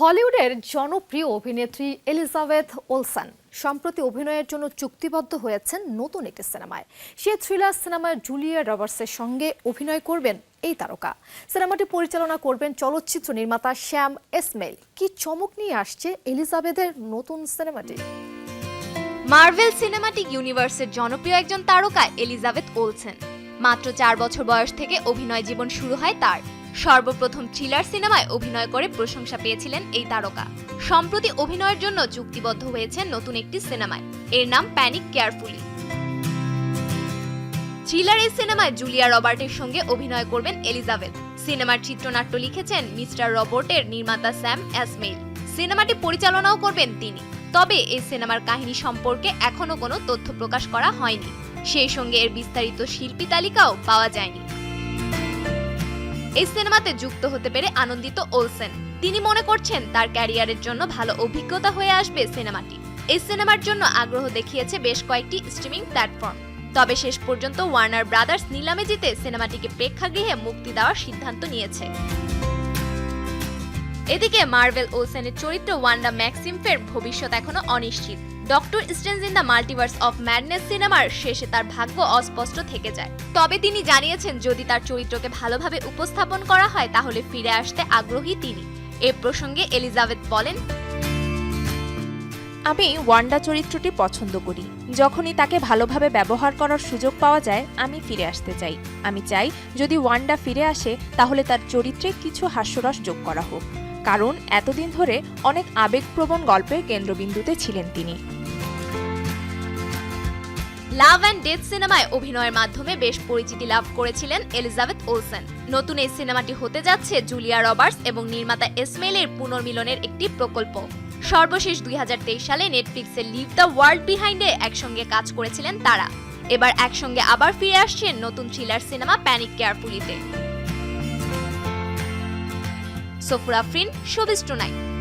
হলিউডের জনপ্রিয় অভিনেত্রী এলিজাবেথ ওলসন সম্প্রতি অভিনয়ের জন্য চুক্তিবদ্ধ হয়েছেন নতুন একটি সিনেমায়। সে থ্রিলার সিনেমায় জুলিয়া রবার্টসের সঙ্গে অভিনয় করবেন এই তারকা। সিনেমাটি পরিচালনা করবেন চলচ্চিত্র নির্মাতা শ্যাম এসমেল। কি চমক নিয়ে আসছে এলিজাবেথের নতুন সিনেমাটি? মার্ভেল সিনেমাটিক ইউনিভার্সের জনপ্রিয় একজন তারকা এলিজাবেথ ওলসেন। মাত্র চার বছর বয়স থেকে অভিনয় জীবন শুরু হয় তার। সর্বপ্রথম থ্রিলার সিনেমায় অভিনয় করে প্রশংসা পেয়েছিলেন এই তারকা। সম্প্রতি অভিনয়ের জন্য চুক্তিবদ্ধ হয়েছেন নতুন একটি সিনেমায়। এর নাম প্যানিক কেয়ারফুলি থ্রিলার এই সিনেমায় জুলিয়া রবার্টের সঙ্গে অভিনয় করবেন এলিজাবেথ। সিনেমার চিত্রনাট্য লিখেছেন মিস্টার রবার্টের নির্মাতা স্যাম অ্যাসমেইল সিনেমাটি পরিচালনাও করবেন তিনি। তবে এই সিনেমার কাহিনী সম্পর্কে এখনও কোনো তথ্য প্রকাশ করা হয়নি। সেই সঙ্গে এর বিস্তারিত শিল্পী তালিকাও পাওয়া যায়নি। এই সিনেমাতে যুক্ত হতে পেরে আনন্দিত ওলসেন। তিনি মনে করছেন তার ক্যারিয়ারের জন্য ভালো অভিজ্ঞতা হয়ে আসবে সিনেমাটি। এই সিনেমার জন্য আগ্রহ দেখিয়েছে বেশ কয়েকটি স্ট্রিমিং প্ল্যাটফর্ম। তবে শেষ পর্যন্ত ওয়ার্নার ব্রাদার্স নিলামে জিতে সিনেমাটিকে প্রেক্ষাগৃহে মুক্তি দেওয়ার সিদ্ধান্ত নিয়েছে। এদিকে মার্ভেল ওলসেনের চরিত্র ওয়ান্ডা ম্যাক্সিমফের ভবিষ্যৎ এখনও অনিশ্চিত। Doctor Strange in the Multiverse of Madness সিনেমার শেষে তার ভাগ্য অস্পষ্ট থেকে যায়। তবে তিনি জানিয়েছেন, যদি তার চরিত্রকে ভালোভাবে উপস্থাপন করা হয়, তাহলে ফিরে আসতে আগ্রহী তিনি। এ প্রসঙ্গে এলিজাবেথ বলেন, আমি ওয়ান্ডা চরিত্রটি পছন্দ করি। যখনই তাকে ভালোভাবে ব্যবহার করার সুযোগ পাওয়া যায়, আমি ফিরে আসতে চাই। আমি চাই, যদি ওয়ান্ডা ফিরে আসে, তাহলে তার চরিত্রে কিছু হাস্যরস যোগ করা হোক। কারণ এতদিন ধরে অনেক আবেগপ্রবণ গল্পের কেন্দ্রবিন্দুতে ছিলেন তিনি। লাভ অ্যান্ড ডেথ সিনেমায় অভিনয়ের মাধ্যমে বেশ পরিচিতি লাভ করেছিলেন এলিজাবেথ ওলসেন। নতুন এই সিনেমাটি হতে যাচ্ছে জুলিয়া রবার্টস এবং নির্মাতা এসমেলের পুনর্মিলনের একটি প্রকল্প। সর্বশেষ দুই হাজার তেইশ সালে নেটফ্লিক্সে লিভ দ্য ওয়ার্ল্ড বিহাইন্ডে একসঙ্গে কাজ করেছিলেন তারা। এবার একসঙ্গে আবার ফিরে আসছেন নতুন থ্রিলার সিনেমা প্যানিক কেয়ারফুলিতে। সোফুরা ফ্রিন শোবিস টুনাইট